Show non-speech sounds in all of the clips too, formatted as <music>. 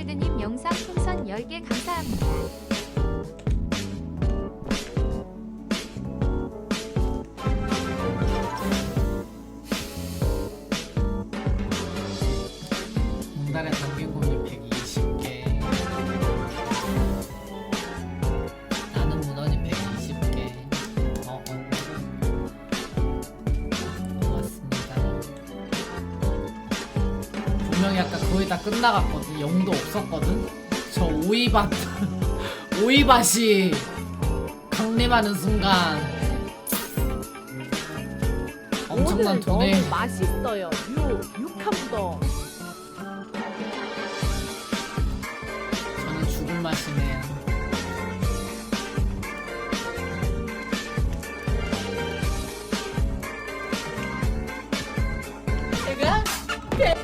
비뉴월드님 영상 풍선 10개 감사합니다. 분명히 아까 거의 다 끝나갔거든 영도 없었거든 저 오이밭 <laughs> 오이밭이 강림하는 순간 엄청난 오늘 돈을 너무 맛있어요. 유 육함도. 저는 죽을 맛이네요. 제가 배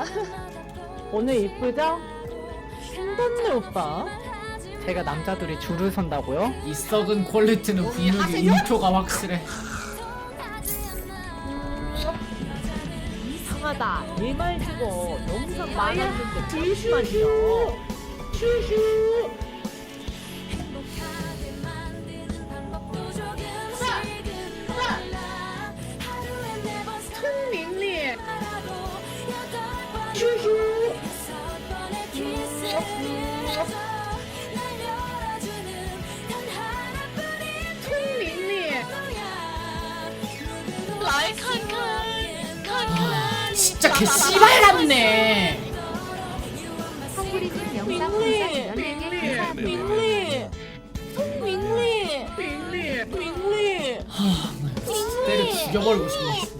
오빠 <laughs> 오늘 이쁘죠? 신났네 오빠. 제가 남자들이 줄을 선다고요? 이 썩은 퀄리티는 분명히 인초가 확실해. 이상하다. 내말 주고 영상 많았는데 잠시만요. 슈슈. 칸칸. 진짜 개 씨발 같네. 풍선 14개 감사합니다. 민리 민리 민리 민리 하, 나 진짜 때려 죽여버리고 싶네. 민리